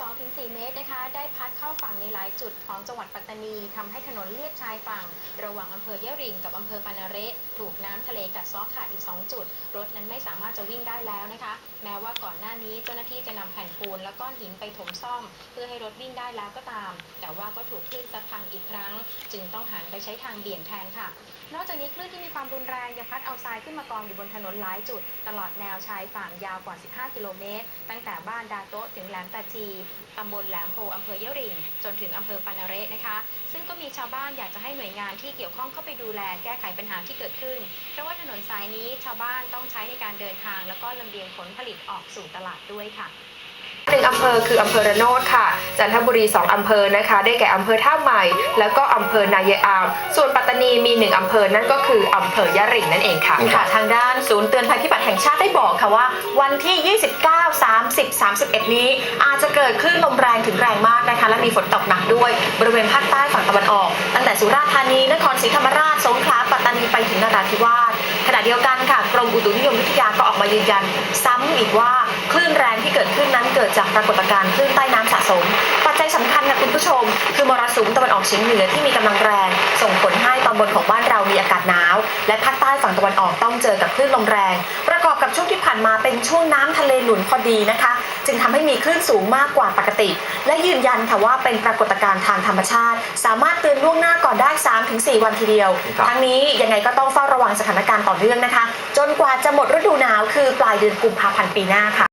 2-4 เมตรนะคะ ได้พัดเข้าฝั่งในหลายจุดของจังหวัดปัตตานีทำให้ถนนเลียบชายฝั่ง ระหว่างอำเภอยะริงกับอำเภอปานาเระถูกน้ำทะเลกัดซ้อขาดอีก 2 จุด รถนั้นไม่สามารถจะวิ่งได้แล้วนะคะ แม้ว่าก่อนหน้านี้เจ้าหน้าที่จะนำแผ่นปูนและก้อนหินไปถมซ่อม เพื่อให้รถวิ่งได้แล้วก็ตาม แต่ว่าก็ถูกคลื่นซัดพังอีกครั้ง จึงต้องหันไปใช้ทางเบี่ยงแทนค่ะ นอกจากนี้คลื่นที่มีความรุนแรงยังพัดเอาทรายขึ้นมากองอยู่บนถนนหลายจุด ตลอดแนวชายฝั่งยาวกว่า 15 กิโลเมตร ตั้งแต่บ้านดาโตะถึงแหลมตาจีตำบลแหลมโพอำเภอยะริง จนถึงอำเภอปานาเระนะคะ ซึ่งก็มีชาวบ้านอยากจะให้หน่วยงานที่เกี่ยวข้องเข้าไปดูแลแก้ไขปัญหาที่เกิดขึ้น เพราะว่าถนนสายนี้ชาวบ้านต้องใช้ในการเดินทาง แล้วก็ลำเลียงผลผลิตออกสู่ตลาดด้วยค่ะ หนึ่งอำเภอคืออำเภอระโนดค่ะ จันทบุรี 2 อำเภอนะคะ ได้แก่อำเภอท่าใหม่ แล้วก็อำเภอนายายอาม ส่วนปัตตานีมี1อำเภอนั่นก็คืออำเภอยะริงนั่นเองค่ะ ค่ะทางด้านศูนย์เตือนภัยพิบัติแห่งชาติได้บอกค่ะว่า วันที่ 29 30 31 นี้ อาจจะเกิดคลื่นลมแรงถึงแรงมากนะคะ และมีฝนตกหนักด้วย บริเวณภาคใต้ฝั่งตะวันออก ตั้งแต่สุราษฎร์ธานีนครศรีธรรมราชสงขลาปัตตานีไปถึงนราธิวาสขณะเดียวกันค่ะกรมอุตุนิยมวิทยาก็ออกมายืนยัน ซ้ำอีกว่าคลื่นแรงที่เกิดขึ้นนั้นเกิด จากปรากฏการณ์คลื่นใต้น้ำสะสม ปัจจัยสำคัญค่ะคุณผู้ชม คือมรสุมตะวันออกเฉียงเหนือที่มีกำลังแรง ส่งผลให้ตอนบนของบ้านเรามีอากาศหนาว และภาคใต้ฝั่งตะวันออกต้องเจอกับคลื่นลมแรง ประกอบกับช่วงที่ผ่านมาเป็นช่วงน้ำทะเลหนุนพอดีนะคะ จึงทำให้มีคลื่นสูงมากกว่าปกติ และยืนยันค่ะว่าเป็นปรากฏการณ์ทางธรรมชาติ สามารถเตือนล่วงหน้าก่อนได้ 3-4 วันทีเดียวครับทั้งนี้ยังไงก็ต้องเฝ้าระวังสถานการณ์ต่อเนื่องนะคะ จนกว่าจะหมดฤดูหนาวคือปลายเดือนกุมภาพันธ์ปีหน้าค่ะ